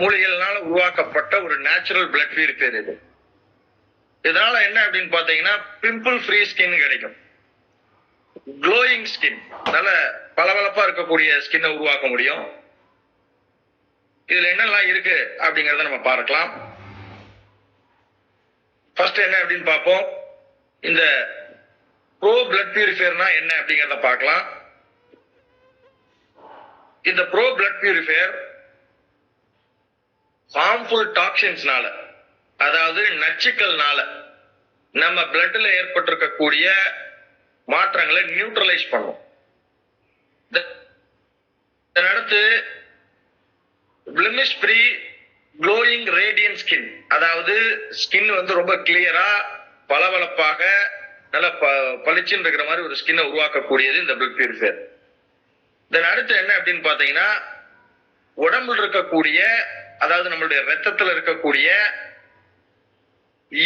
மூலிகைகள்னால உருவாக்கப்பட்ட ஒரு natural blood பேர் இது. இதனால என்ன அப்படின்னு பாத்தீங்கன்னா பிம்பிள் ஃப்ரீ ஸ்கின் கிடைக்கும். க்ளோயிங் ஸ்கின் நல்ல பளபளப்பா இருக்கக்கூடிய ஸ்கின்னை உருவாக்க முடியும். இதுல என்னெல்லாம் இருக்கு அப்படிங்கறத நம்ம பார்க்கலாம். ஃபர்ஸ்ட் என்ன அப்படின்னு பார்ப்போம். இந்த ப்ரோ பிளட் பியூரிஃபையர்னா என்ன அப்படிங்கறத பார்க்கலாம். இந்த ப்ரோ பிளட் பியூரிஃபையர் ஹார்ம்ஃபுல் டாக்ஸின்ஸ்னால அதாவது நச்சுக்கள்னால நம்ம பிளட்ல ஏற்பட்டிருக்கக்கூடிய மாற்றங்களை நியூட்ரலைஸ் பண்ணும். இதன் அடுத்து blemish free glowing radiant skin அதாவது ஸ்கின் வந்து ரொம்ப கிளியரா பளபளப்பாக நல்ல ப- பளிச்சுன்னு இருக்கிற மாதிரி ஒரு ஸ்கின்னை உருவாக்கக்கூடியது இந்த பிளட் பியூரிஃபையர் இதன் அடுத்து என்ன அப்படின்னு பாத்தீங்கன்னா உடம்புல இருக்கக்கூடிய அதாவது நம்மளுடைய ரத்தத்துல இருக்கக்கூடிய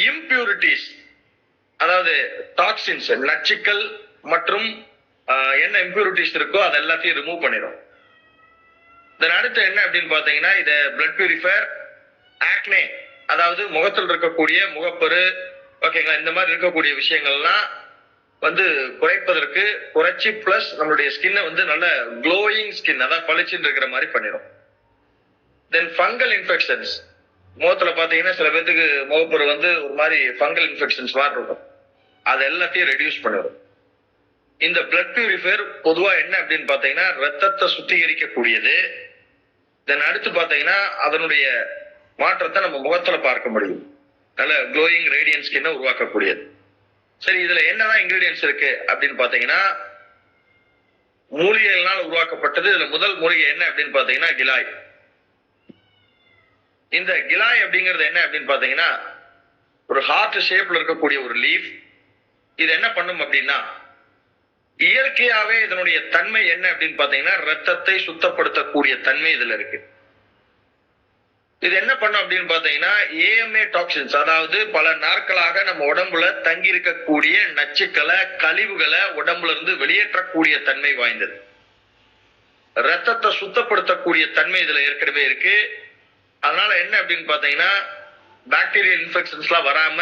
இம்பியூரிட்டிஸ் அதாவது டாக்ஸின்ஸ் நச்சுக்கள் மற்றும் என்ன இம்பியூரிட்டிஸ் இருக்கோ அது எல்லாத்தையும் ரிமூவ் பண்ணிடும் இதன் அடுத்து என்ன அப்படின்னு பாத்தீங்கன்னா இதை பிளட் பியூரிஃபயர் ஆக்னே அதாவது முகத்தில் இருக்கக்கூடிய முகப்பரு ஓகேங்களா இந்த மாதிரி இருக்கக்கூடிய விஷயங்கள்லாம் வந்து குறைப்பதற்கு குறைச்சி பிளஸ் நம்மளுடைய ஸ்கின்னை வந்து நல்ல க்ளோயிங் ஸ்கின் அதாவது பளிச்சுன்னு இருக்கிற மாதிரி பண்ணிடும் தென் ஃபங்கல் இன்ஃபெக்ஷன்ஸ் முகத்துல பாத்தீங்கன்னா சில பேர்த்துக்கு முகப்பரு வந்து ஒரு மாதிரி ஃபங்கல் இன்ஃபெக்ஷன்ஸ் மாதிரி இருக்கும். அது எல்லாத்தையும் ரெடியூஸ் பண்ணிடும் இந்த பிளட் பியூரிஃபையர் பொதுவா என்ன அப்படின்னு பாத்தீங்கன்னா ரத்தத்தை சுத்திகரிக்கக்கூடியது. தென் அடுத்து பாத்தீங்கன்னா அதனுடைய மாற்றத்தை நம்ம முகத்துல பார்க்க முடியும். நல்ல க்ளோயிங் ரேடியன் ஸ்கின்னை உருவாக்கக்கூடியது. சரி இதுல என்னதான் இன்கிரீடியன்ஸ் இருக்கு அப்படின்னு பாத்தீங்கன்னா மூலிகைகளால் உருவாக்கப்பட்டது. இதுல முதல் மூலிகை என்ன அப்படின்னு பாத்தீங்கன்னா கிலாய். இந்த கிலாய் அப்படிங்கிறது என்ன அப்படின்னு பாத்தீங்கன்னா ஒரு ஹார்ட் ஷேப்ல இருக்கக்கூடிய ஒரு லீஃப் இது என்ன பண்ணும் அப்படின்னா இயற்கையாவே இதனுடைய தன்மை என்ன அப்படின்னு பாத்தீங்கன்னா ரத்தத்தை சுத்தப்படுத்தக்கூடிய தன்மை இதுல இருக்கு. இது என்ன பண்ணும் அப்படின்னு பாத்தீங்கன்னா ஏஎம்ஏ டாக்ஸின்ஸ் அதாவது பல நாட்களாக நம்ம உடம்புல தங்கி இருக்கக்கூடிய நச்சுக்களை கழிவுகளை உடம்புல இருந்து வெளியேற்றக்கூடிய தன்மை வாய்ந்தது. ரத்தத்தை சுத்தப்படுத்தக்கூடிய தன்மை இதுல ஏற்கனவே இருக்கு. அதனால என்ன அப்படின்னு பாத்தீங்கன்னா பாக்டீரியல் இன்ஃபெக்ஷன்ஸ்லாம் வராம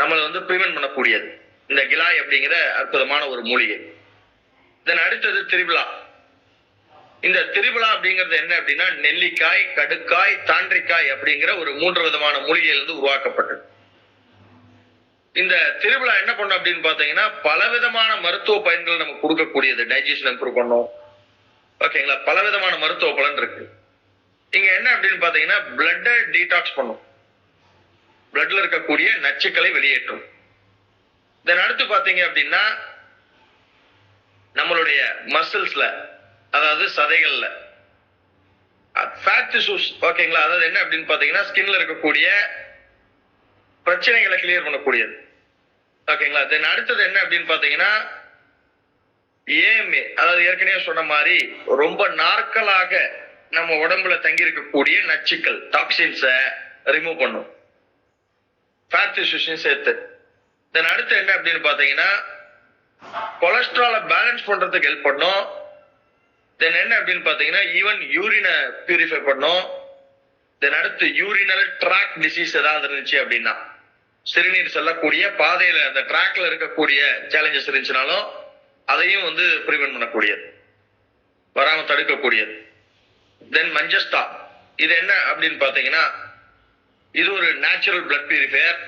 நம்மளை வந்து ப்ரிவென்ட் பண்ணக்கூடியது. இந்த கிலாய் அப்படிங்கிற அற்புதமான ஒரு மூலிகை. தென் அடுத்தது திருவிழா இந்த திருவிழா அப்படிங்கிறது என்ன அப்படின்னா நெல்லிக்காய் கடுக்காய் தாண்டிக்காய் அப்படிங்கிற ஒரு மூன்று விதமான மூலிகையிலிருந்து உருவாக்கப்பட்டது. இந்த திருவிழா என்ன பண்ணும் அப்படின்னு பாத்தீங்கன்னா பலவிதமான மருத்துவ பயன்கள் நமக்கு கொடுக்கக்கூடியது. டைஜஷன் இம்ப்ரூவ் பண்ணும். ஓகேங்களா பலவிதமான மருத்துவ பலன் இருக்கு. இங்க என்ன அப்படின்னு பாத்தீங்கன்னா பிளட்டை டீடாக்ஸ் பண்ணும். பிளட்ல இருக்கக்கூடிய நச்சுக்களை வெளியேற்றும். தென் அடுத்து பாத்தீங்க அப்படின்னா நம்மளுடைய மசில்ஸ்ல அதாவது சதைகள்ல. ஃபேட் இஷ்யூஸ் ஓகேங்களா அதாவது என்ன அப்படின்னு பாத்தீங்கன்னா ஸ்கின்ல இருக்கக்கூடிய பிரச்சனைகளை கிளியர் பண்ணக்கூடியது. ஓகேங்களா தென் அடுத்தது என்ன அப்படின்னு பாத்தீங்கன்னா ஏஎம்ஏ அதாவது ஏற்கனவே சொன்ன மாதிரி ரொம்ப நாட்களாக நம்ம உடம்புல தங்கி இருக்கக்கூடிய நச்சுக்கள் டாக்ஸின்ஸை ரிமூவ் பண்ணும். ஃபேட் டிஷ்யூஸையும் சேர்த்து. தென் அடுத்து என்ன அப்படின்னு பார்த்தீங்கன்னா கொலஸ்ட்ராலை பேலன்ஸ் பண்றதுக்கு ஹெல்ப் பண்ணும். தென் என்ன அப்படின்னு பார்த்தீங்கன்னா ஈவன் யூரினை பியூரிஃபை பண்ணும். தென் அடுத்து யூரினல் ட்ராக் டிசீஸ் ஏதாவது இருந்துச்சு அப்படின்னா சிறுநீர் செல்லக்கூடிய பாதையில அந்த ட்ராக்ல இருக்கக்கூடிய சேலஞ்சஸ் இருந்துச்சுனாலும் அதையும் வந்து ப்ரிவென்ட் பண்ணக்கூடியது. வராம தடுக்கக்கூடியது. தென் மஞ்சஸ்தா இது என்ன அப்படின்னு பாத்தீங்கன்னா இது ஒரு நேச்சுரல் பிளட் பியூரிஃபையர்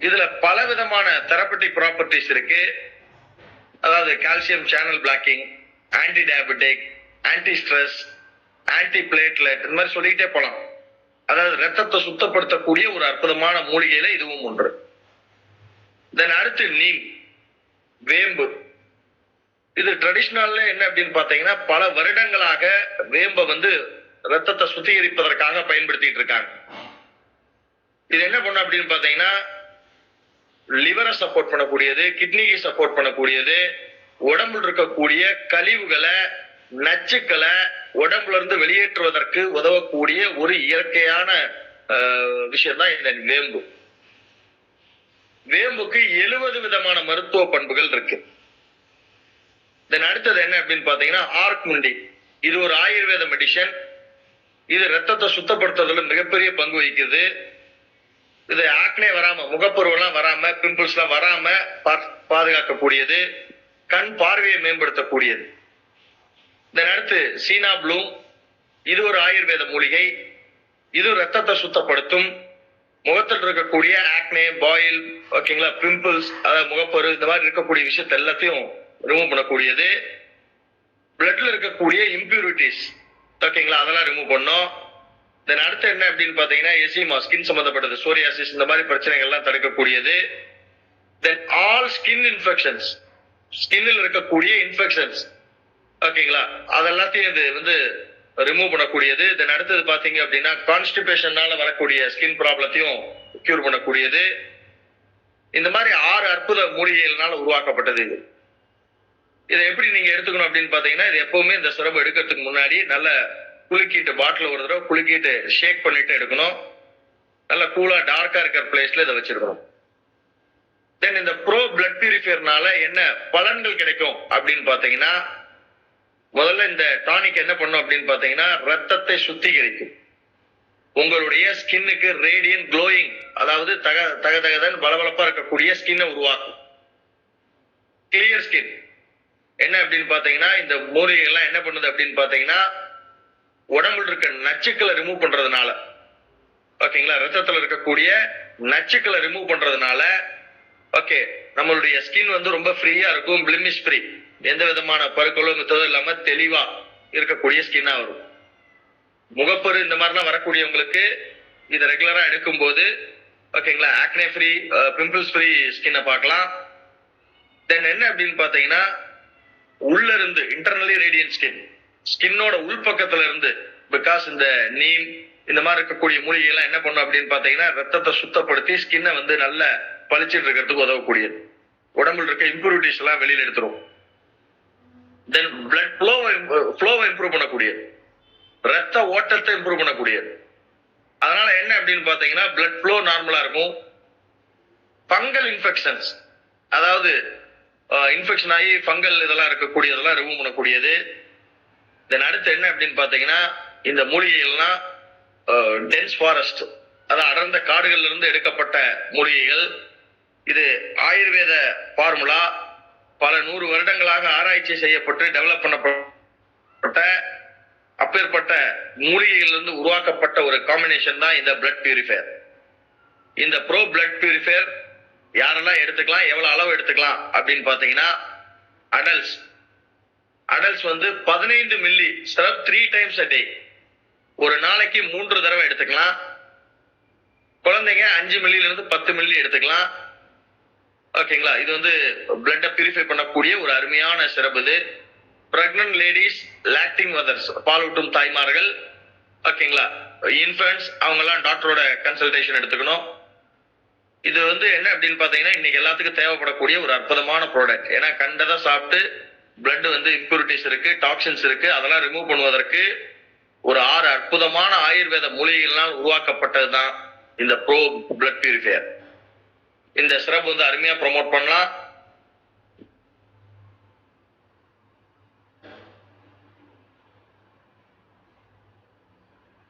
இதுல பல விதமான தெரப்பட்டிக் ப்ராப்பர்ட்டிஸ் இருக்கு. அதாவது calcium channel blocking anti diabetic anti stress anti platelet இந்த மாதிரி சொல்லிக்கிட்டே போலாம். அதாவது ரத்தத்தை சுத்தப்படுத்தக்கூடிய ஒரு அற்புதமான மூலிகையில இதுவும் ஒன்று. தென் அடுத்து நீம் வேம்பு. இது ட்ரெடிஷ்னல்ல என்ன அப்படின்னு பாத்தீங்கன்னா பல வருடங்களாக வேம்பை வந்து ரத்தத்தை சுத்திகரிப்பதற்காக பயன்படுத்திட்டு இருக்காங்க. இது என்ன பண்ணும் அப்படின்னு பாத்தீங்கன்னா லிவரை சப்போர்ட் பண்ணக்கூடியது கிட்னிக்கு சப்போர்ட் பண்ணக்கூடியது உடம்புல இருக்கக்கூடிய கழிவுகளை நச்சுக்களை உடம்புல இருந்து வெளியேற்றுவதற்கு உதவக்கூடிய ஒரு இயற்கையான விஷயம் தான் இந்த வேம்பு. வேம்புக்கு எழுபது விதமான மருத்துவ பண்புகள் இருக்கு. தென் அடுத்தது என்ன அப்படின்னு பாத்தீங்கன்னா ஆர்க் முண்டி இது ஒரு ஆயுர்வேத மெடிசன் இது ரத்தத்தை சுத்தப்படுத்துறதுல மிகப்பெரிய பங்கு வகிக்குது. இது ஆக்னே வராம முகப்பருவெல்லாம் வராம பிம்பிள்ஸ் எல்லாம் வராம பா- பாதுகாக்கக்கூடியது. கண் பார்வையை மேம்படுத்தக்கூடியது. இதன் அடுத்து சீனா ப்ளூ இது ஒரு ஆயுர்வேத மூலிகை. இது ரத்தத்தை சுத்தப்படுத்தும். முகத்தில் இருக்கக்கூடிய ஆக்னே பாயில் ஓகேங்களா பிம்பிள்ஸ் அதாவது முகப்பரு இந்த மாதிரி இருக்கக்கூடிய விஷயத்த எல்லாத்தையும் ரிமூவ் பண்ணக்கூடியது. பிளட்ல இருக்கக்கூடிய இம்பியூரிட்டிஸ் ஓகேங்களா அதெல்லாம் ரிமூவ் பண்ணும் தென் அடுத்து என்ன அப்படின்னு பாத்தீங்கன்னா எசிமா ஸ்கின் சம்பந்தப்பட்டது. சோரியாசிஸ் இந்த மாதிரி பிரச்சனைகள்லாம் தடுக்கக்கூடியது. தென் ஆல் ஸ்கின் இன்ஃபெக்ஷன்ஸ் ஸ்கின்னில் இருக்கக்கூடிய இன்ஃபெக்ஷன்ஸ் ஓகேங்களா அதெல்லாத்தையும் இது வந்து ரிமூவ் பண்ணக்கூடியது. தென் அடுத்தது பாத்தீங்க அப்படின்னா கான்ஸ்டிபேஷன்னால வரக்கூடிய ஸ்கின் ப்ராப்ளத்தையும் கியூர் பண்ணக்கூடியது. இந்த மாதிரி ஆறு அற்புத மூலிகைகள்னால உருவாக்கப்பட்டது இது. இதை எப்படி நீங்க எடுத்துக்கணும் அப்படின்னு பாத்தீங்கன்னா இது எப்பவுமே இந்த சிரமம் எடுக்கிறதுக்கு முன்னாடி நல்ல குலுக்கிட்டு பாட்டில் ஒரு தடவை குலுக்கிட்டு ஷேக் பண்ணிட்டு எடுக்கணும். நல்ல கூலா டார்க்கா இருக்கிற பிளேஸ்ல இதை வச்சிருக்கணும். தென் இந்த ப்ரோ பிளட் பியூரிஃபையர்னால என்ன பலன்கள் கிடைக்கும் அப்படின்னு பாத்தீங்கன்னா முதல்ல இந்த டானிக் என்ன பண்ணும் அப்படின்னு பாத்தீங்கன்னா ரத்தத்தை சுத்திகரிக்கும். உங்களுடைய ஸ்கின்னுக்கு ரேடியன் க்ளோயிங் அதாவது தக தக தகதன் பளபளப்பா இருக்கக்கூடிய ஸ்கின்னை உருவாக்கும். கிளியர் ஸ்கின் என்ன அப்படின்னு பாத்தீங்கன்னா இந்த மூலிகை எல்லாம் என்ன பண்ணுது அப்படின்னு பாத்தீங்கன்னா உடம்புல இருக்க நச்சுக்களை ரிமூவ் பண்றதுனால ஓகேங்களா? ரத்தத்துல இருக்கக்கூடிய நச்சுக்களை ரிமூவ் பண்றதுனால ஓகே நம்மளுடைய ஸ்கின் வந்து ரொம்ப ஃப்ரீயா இருக்கும் பிளிமிஷ் ஃப்ரீ எந்த விதமான பருக்களோ மித்ததோ இல்லாம தெளிவா இருக்கக்கூடிய ஸ்கின்னா வரும். முகப்பரு இந்த மாதிரிலாம் வரக்கூடியவங்களுக்கு இதை ரெகுலரா எடுக்கும்போது ஓகேங்களா? ஆக்னே ஃப்ரீ பிம்பிள்ஸ் ஃப்ரீ ஸ்கின்னை பார்க்கலாம். தென் என்ன அப்படின்னு பாத்தீங்கன்னா உள்ள இருந்து இன்டர்னலி ரேடியன் ஸ்கின் ஸ்கின்னோட உள்பக்கத்துல இருந்து பிகாஸ் இந்த நீம் இந்த மாதிரி இருக்கக்கூடிய மூலிகை எல்லாம் என்ன பண்ணும் அப்படின்னு பாத்தீங்கன்னா ரத்தத்தை சுத்தப்படுத்தி ஸ்கின்னை வந்து நல்ல பளிச்சுட்டு இருக்கிறதுக்கு உதவக்கூடியது. உடம்புல இருக்க இம்ப்யூரிட்டிஸ் எல்லாம் வெளியில எடுத்துரும். தென் பிளட் ஃப்ளோவை ஃப்ளோவை இம்ப்ரூவ் பண்ணக்கூடியது. ரத்த ஓட்டத்தை இம்ப்ரூவ் பண்ணக்கூடியது. அதனால என்ன அப்படின்னு பாத்தீங்கன்னா பிளட் ஃப்ளோ நார்மலா இருக்கும். ஃபங்கல் இன்ஃபெக்ஷன்ஸ் அதாவது இன்ஃபெக்ஷன் ஆகி ஃபங்கல் இதெல்லாம் இருக்கக்கூடியதெல்லாம் ரிமூவ் பண்ணக்கூடியது. தென் அடுத்து என்ன அப்படின்னு பாத்தீங்கன்னா இந்த மூலிகைகள்லாம் டென்ஸ் ஃபாரஸ்ட் அதாவது அடர்ந்த காடுகள்ல இருந்து எடுக்கப்பட்ட மூலிகைகள். இது ஆயுர்வேத ஃபார்முலா பல நூறு வருடங்களாக ஆராய்ச்சி செய்யப்பட்டு டெவலப் பண்ணப்பட்ட அப்பேற்பட்ட மூலிகைகள்லேருந்து உருவாக்கப்பட்ட ஒரு காம்பினேஷன் தான் இந்த பிளட் பியூரிஃபையர் இந்த ப்ரோ பிளட் பியூரிஃபையர் யாரெல்லாம் எடுத்துக்கலாம் எவ்வளவு அளவு எடுத்துக்கலாம் அப்படின்னு பாத்தீங்கன்னா அடல்ட்ஸ் அடல்ட்ஸ் வந்து பதினைந்து milli syrup three times a day ஒரு நாளைக்கு மூன்று தடவை எடுத்துக்கலாம். குழந்தைங்க அஞ்சு மில்லில இருந்து பத்து மில்லி எடுத்துக்கலாம். ஓகேங்களா இது வந்து பிளட்டை பியூரிஃபை பண்ணக்கூடிய ஒரு அருமையான சிறப்பு இது. பிரெக்னன்ட் லேடிஸ் லாக்டிங் மதர்ஸ் பாலூட்டும் தாய்மார்கள். ஓகேங்களா இன்ஃபன்ஸ் அவங்கெல்லாம் டாக்டரோட கன்சல்டேஷன் எடுத்துக்கணும். இது வந்து என்ன அப்படின்னு பாத்தீங்கன்னா இன்னைக்கு எல்லாத்துக்கும் தேவைப்படக்கூடிய ஒரு அற்புதமான ப்ராடக்ட் ஏன்னா கண்டதை சாப்பிட்டு பிளட் வந்து இம்ப்யூரிட்டிஸ் இருக்கு டாக்ஸின்ஸ் இருக்கு அதெல்லாம் ரிமூவ் பண்ணுவதற்கு ஒரு ஆறு அற்புதமான ஆயுர்வேத மூலிகைகள்லாம் உருவாக்கப்பட்டது தான் இந்த ப்ரோ பிளட் பியூரிஃபையர் இந்த சிறப்பு வந்து அருமையா ப்ரொமோட் பண்ணலாம்.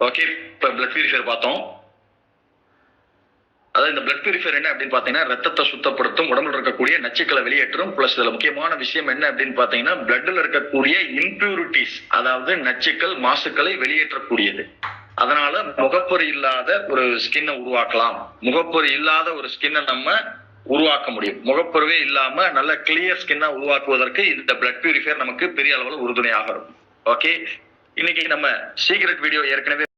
ஓகே இப்ப பிளட் பியூரிஃபையர் பார்த்தோம். அதாவது இந்த பிளட் பியூரிஃபையர் என்ன அப்படின்னு பாத்தீங்கன்னா ரத்தத்தை சுத்தப்படுத்தும் உடம்புல இருக்கக்கூடிய நச்சுக்களை வெளியேற்றும். பிளஸ் இதுல முக்கியமான விஷயம் என்ன அப்படின்னு பாத்தீங்கன்னா பிளட்ல இருக்கக்கூடிய இம்பியூரிட்டிஸ் அதாவது நச்சுக்கள் மாசுக்களை வெளியேற்றக்கூடியது. அதனால முகப்பொறி இல்லாத ஒரு ஸ்கின்னை உருவாக்கலாம். முகப்பொறி இல்லாத ஒரு ஸ்கின்னை நம்ம உருவாக்க முடியும். முகப்பொருவே இல்லாம நல்ல கிளியர் ஸ்கின்னா உருவாக்குவதற்கு இந்த பிளட் பியூரிஃபையர் நமக்கு பெரிய அளவில் உறுதுணையாக இருக்கும். ஓகே இன்னைக்கு நம்ம சீக்ரெட் வீடியோ ஏற்கனவே